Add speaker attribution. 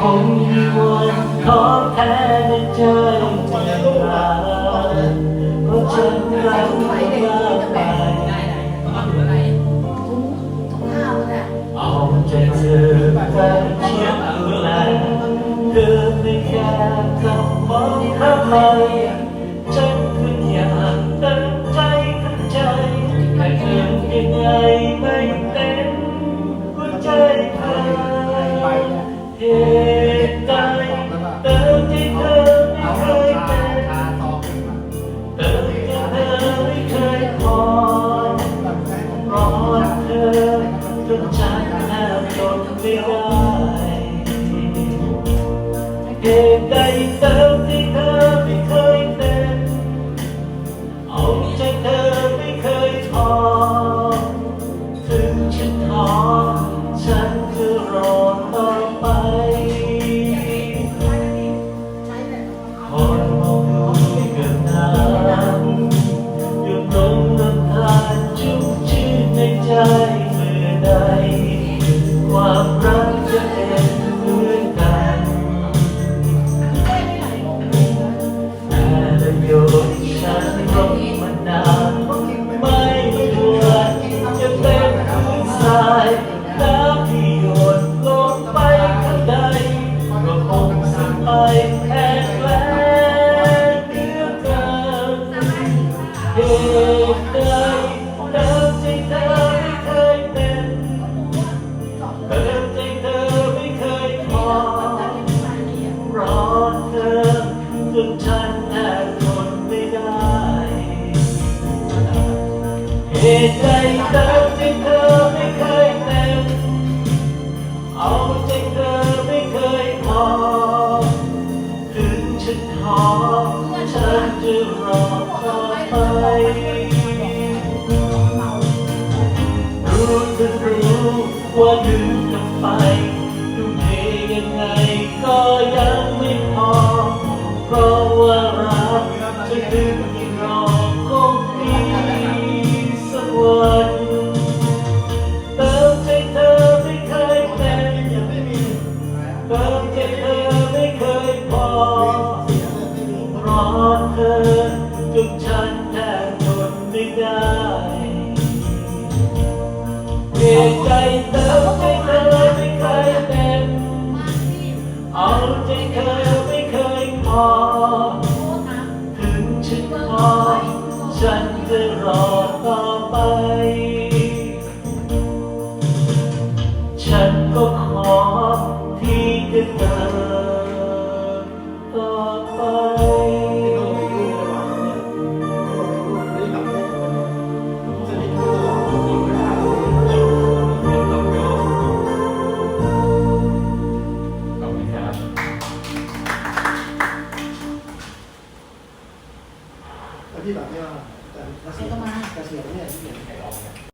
Speaker 1: คงมีวันท้อแท้ในใจที่รักเพราะฉันรักมากไปเอาใจเธอใกล้ชิดดูแลเธอไม่แค่คำมองทำไม ฉันแอบทนไม่ได้เหตุใดเติม ฉันแทบทนไม่ได้ เหตุใดเติมใจเธอไม่เคยเต็ม เอาใจเธอไม่เคยพอ ถึงฉันท้อฉันจะรอต่อไปรู้เธอรู้ว่าดึงกันไปดูเทยังไงก็ยัง มเจ็บเธอไม่เคยพอเพราะเธอจุกฉันแทบทนไม่ได้เหตุใจเติมใจเธอไม่เคยเต็มเอาใจเธอไม่เคยพอ ถึงฉันพอฉันจะรอต่อไป ฉันก็ พี่แบบไม่าแต่ถ้าเสียงเนี่ยพี่เสียงไม่ออก